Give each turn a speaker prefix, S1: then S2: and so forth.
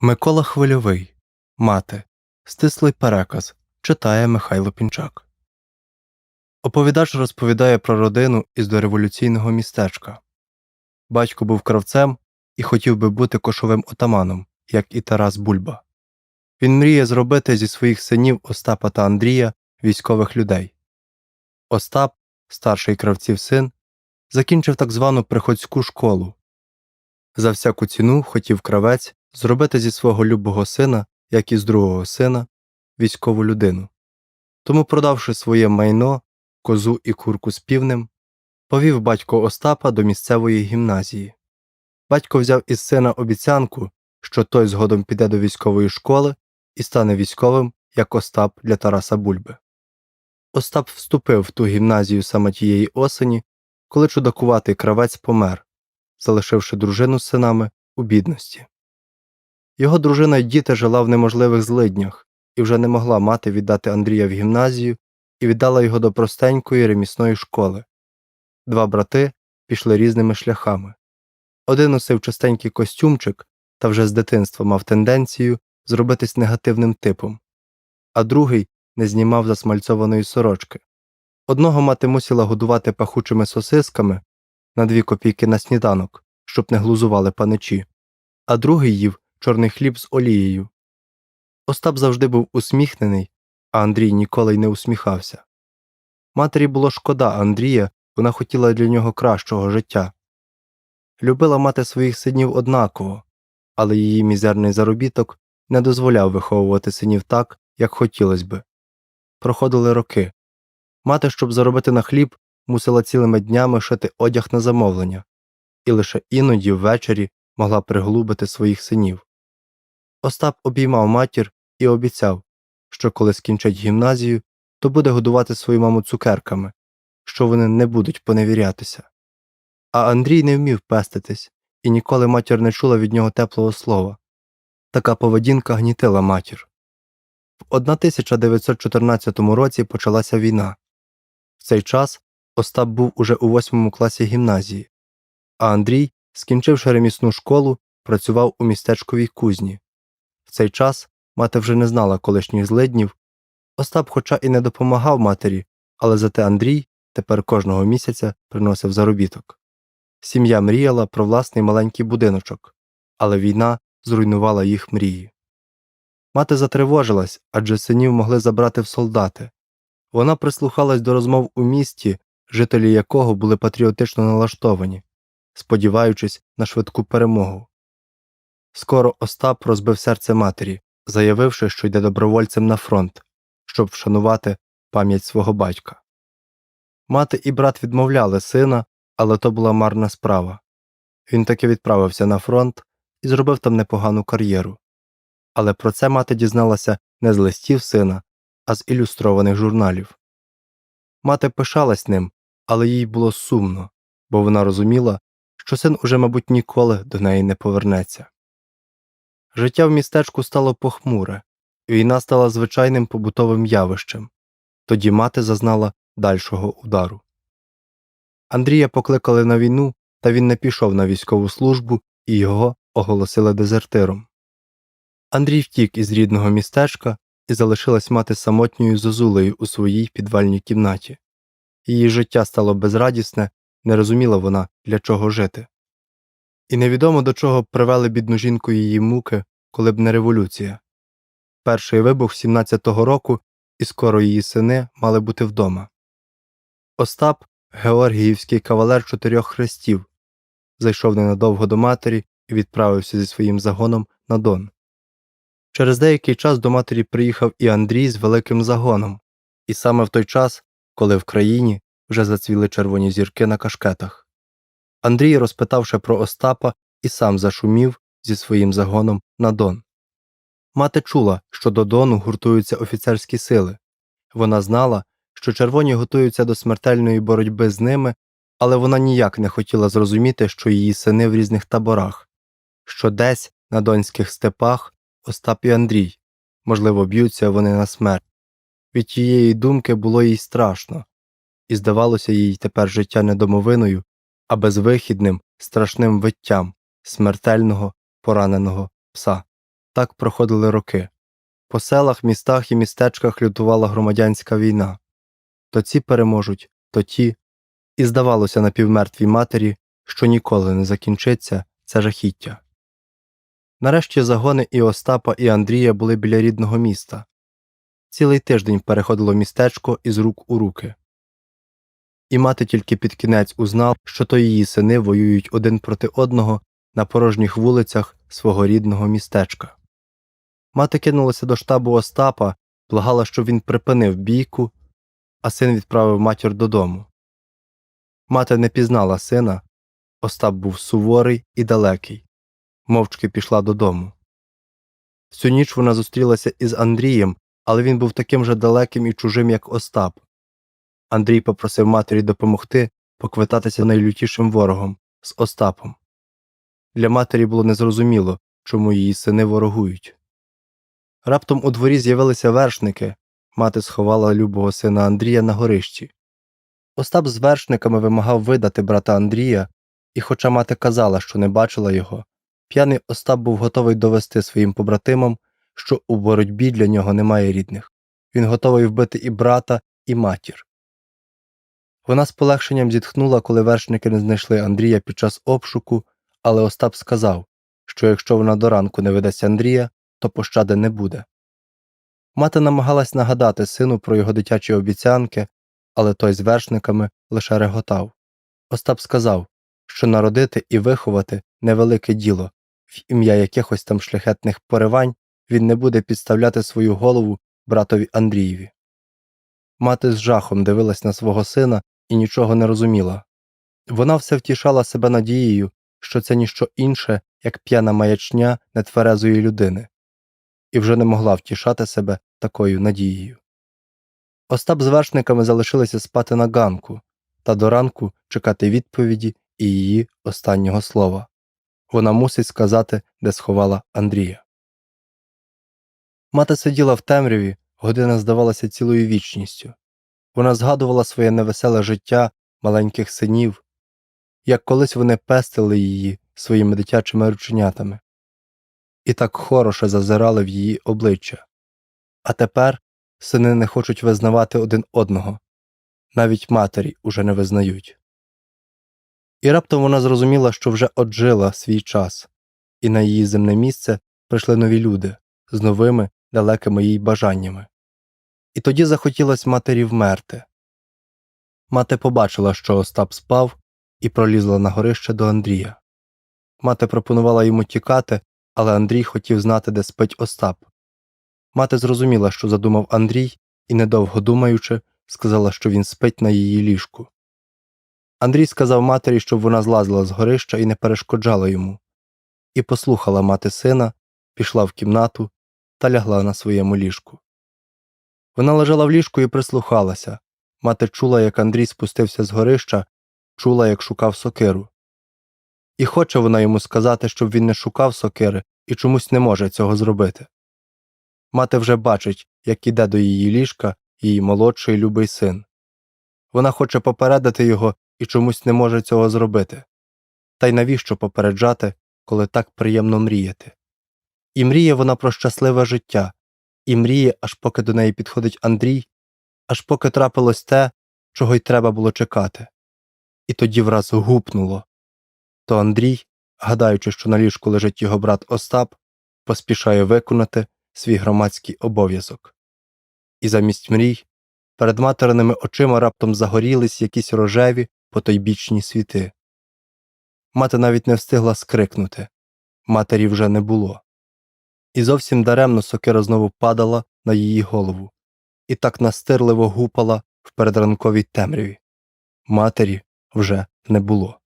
S1: Микола Хвильовий. Мати. Стислий переказ. Читає Михайло Пінчак. Оповідач розповідає про родину із дореволюційного містечка. Батько був кравцем і хотів би бути кошовим отаманом, як і Тарас Бульба. Він мріє зробити зі своїх синів Остапа та Андрія військових людей. Остап, старший кравців син, закінчив так звану приходську школу. За всяку ціну хотів кравець зробити зі свого любого сина, як і з другого сина, військову людину. Тому, продавши своє майно, козу і курку з півнем, повів батько Остапа до місцевої гімназії. Батько взяв із сина обіцянку, що той згодом піде до військової школи і стане військовим, як Остап для Тараса Бульби. Остап вступив в ту гімназію саме тієї осені, коли чудакуватий кравець помер, залишивши дружину з синами у бідності. Його дружина й діти жила в неможливих злиднях і вже не могла мати віддати Андрія в гімназію і віддала його до простенької ремісної школи. Два брати пішли різними шляхами. Один носив чистенький костюмчик та вже з дитинства мав тенденцію зробитись негативним типом, а другий не знімав засмальцьованої сорочки. Одного мати мусила годувати пахучими сосисками на дві копійки на сніданок, щоб не глузували паничі, а другий їв чорний хліб з олією. Остап завжди був усміхнений, а Андрій ніколи й не усміхався. Матері було шкода Андрія, вона хотіла для нього кращого життя. Любила мати своїх синів однаково, але її мізерний заробіток не дозволяв виховувати синів так, як хотілося би. Проходили роки. Мати, щоб заробити на хліб, мусила цілими днями шити одяг на замовлення, і лише іноді ввечері могла приглубити своїх синів. Остап обіймав матір і обіцяв, що коли скінчать гімназію, то буде годувати свою маму цукерками, що вони не будуть поневірятися. А Андрій не вмів пеститись, і ніколи матір не чула від нього теплого слова. Така поведінка гнітила матір. В 1914 році почалася війна. В цей час Остап був уже у восьмому класі гімназії, а Андрій, скінчивши ремісну школу, працював у містечковій кузні. В цей час мати вже не знала колишніх злиднів. Остап, хоча і не допомагав матері, але зате Андрій тепер кожного місяця приносив заробіток. Сім'я мріяла про власний маленький будиночок, але війна зруйнувала їх мрії. Мати затривожилась, адже синів могли забрати в солдати. Вона прислухалась до розмов у місті, жителі якого були патріотично налаштовані, сподіваючись на швидку перемогу. Скоро Остап розбив серце матері, заявивши, що йде добровольцем на фронт, щоб вшанувати пам'ять свого батька. Мати і брат відмовляли сина, але то була марна справа. Він таки відправився на фронт і зробив там непогану кар'єру. Але про це мати дізналася не з листів сина, а з ілюстрованих журналів. Мати пишалась ним, але їй було сумно, бо вона розуміла, що син уже, мабуть, ніколи до неї не повернеться. Життя в містечку стало похмуре, війна стала звичайним побутовим явищем. Тоді мати зазнала дальшого удару. Андрія покликали на війну, та він не пішов на військову службу і його оголосили дезертиром. Андрій втік із рідного містечка і залишилась мати самотньою зозулею у своїй підвальній кімнаті. Її життя стало безрадісне, не розуміла вона, для чого жити. І невідомо до чого б привели бідну жінку її муки, коли б не революція. Перший вибух 17-го року, і скоро її сини мали бути вдома. Остап, Георгіївський кавалер чотирьох хрестів, зайшов ненадовго до матері і відправився зі своїм загоном на Дон. Через деякий час до матері приїхав і Андрій з великим загоном, і саме в той час, коли в країні вже зацвіли червоні зірки на кашкетах. Андрій, розпитавши про Остапа, і сам зашумів зі своїм загоном на Дон. Мати чула, що до Дону гуртуються офіцерські сили. Вона знала, що червоні готуються до смертельної боротьби з ними, але вона ніяк не хотіла зрозуміти, що її сини в різних таборах, що десь на донських степах Остап і Андрій, можливо, б'ються вони на смерть. Від тієї думки було їй страшно, і здавалося їй тепер життя не домовиною, а безвихідним, страшним виттям смертельного пораненого пса. Так проходили роки. По селах, містах і містечках лютувала громадянська війна. То ці переможуть, то ті, і здавалося напівмертвій матері, що ніколи не закінчиться це жахіття. Нарешті загони і Остапа, і Андрія були біля рідного міста. Цілий тиждень переходило містечко із рук у руки. І мати тільки під кінець узнав, що то її сини воюють один проти одного на порожніх вулицях свого рідного містечка. Мати кинулася до штабу Остапа, благала, щоб він припинив бійку, а син відправив матір додому. Мати не пізнала сина, Остап був суворий і далекий, мовчки пішла додому. Всю ніч вона зустрілася із Андрієм, але він був таким же далеким і чужим, як Остап. Андрій попросив матері допомогти поквитатися найлютішим ворогом з Остапом. Для матері було незрозуміло, чому її сини ворогують. Раптом у дворі з'явилися вершники, мати сховала любого сина Андрія на горищі. Остап з вершниками вимагав видати брата Андрія, і, хоча мати казала, що не бачила його, п'яний Остап був готовий довести своїм побратимам, що у боротьбі для нього немає рідних. Він готовий вбити і брата, і матір. Вона з полегшенням зітхнула, коли вершники не знайшли Андрія під час обшуку, але Остап сказав, що якщо вона до ранку не видасть Андрія, то пощади не буде. Мати намагалась нагадати сину про його дитячі обіцянки, але той з вершниками лише реготав. Остап сказав, що народити і виховати невелике діло, в ім'я якихось там шляхетних поривань він не буде підставляти свою голову братові Андрієві. Мати з жахом дивилась на свого сина і нічого не розуміла. Вона все втішала себе надією, що це ніщо інше, як п'яна маячня нетверезої людини, і вже не могла втішати себе такою надією. Остап з вершниками залишилися спати на ганку та до ранку чекати відповіді і її останнього слова. Вона мусить сказати, де сховала Андрія. Мати сиділа в темряві, година здавалася цілою вічністю. Вона згадувала своє невеселе життя маленьких синів, як колись вони пестили її своїми дитячими рученятами, і так хороше зазирали в її обличчя. А тепер сини не хочуть визнавати один одного, навіть матері уже не визнають. І раптом вона зрозуміла, що вже оджила свій час, і на її земне місце прийшли нові люди з новими далекими їй бажаннями. І тоді захотілось матері вмерти. Мати побачила, що Остап спав, і пролізла на горище до Андрія. Мати пропонувала йому тікати, але Андрій хотів знати, де спить Остап. Мати зрозуміла, що задумав Андрій, і, недовго думаючи, сказала, що він спить на її ліжку. Андрій сказав матері, щоб вона злазила з горища і не перешкоджала йому, і послухала мати сина, пішла в кімнату та лягла на своєму ліжку. Вона лежала в ліжку і прислухалася. Мати чула, як Андрій спустився з горища, чула, як шукав сокиру. І хоче вона йому сказати, щоб він не шукав сокири і чомусь не може цього зробити. Мати вже бачить, як іде до її ліжка її молодший любий син. Вона хоче попередити його і чомусь не може цього зробити. Та й навіщо попереджати, коли так приємно мріяти? І мріє вона про щасливе життя, і мріє, аж поки до неї підходить Андрій, аж поки трапилось те, чого й треба було чекати. І тоді враз гупнуло. То Андрій, гадаючи, що на ліжку лежить його брат Остап, поспішає виконати свій громадський обов'язок. І замість мрій перед материними очима раптом загорілись якісь рожеві потойбічні світи. Мати навіть не встигла скрикнути матері вже не було. І зовсім даремно сокира знову падала на її голову і так настирливо гупала в передранковій темряві. Матері вже не було.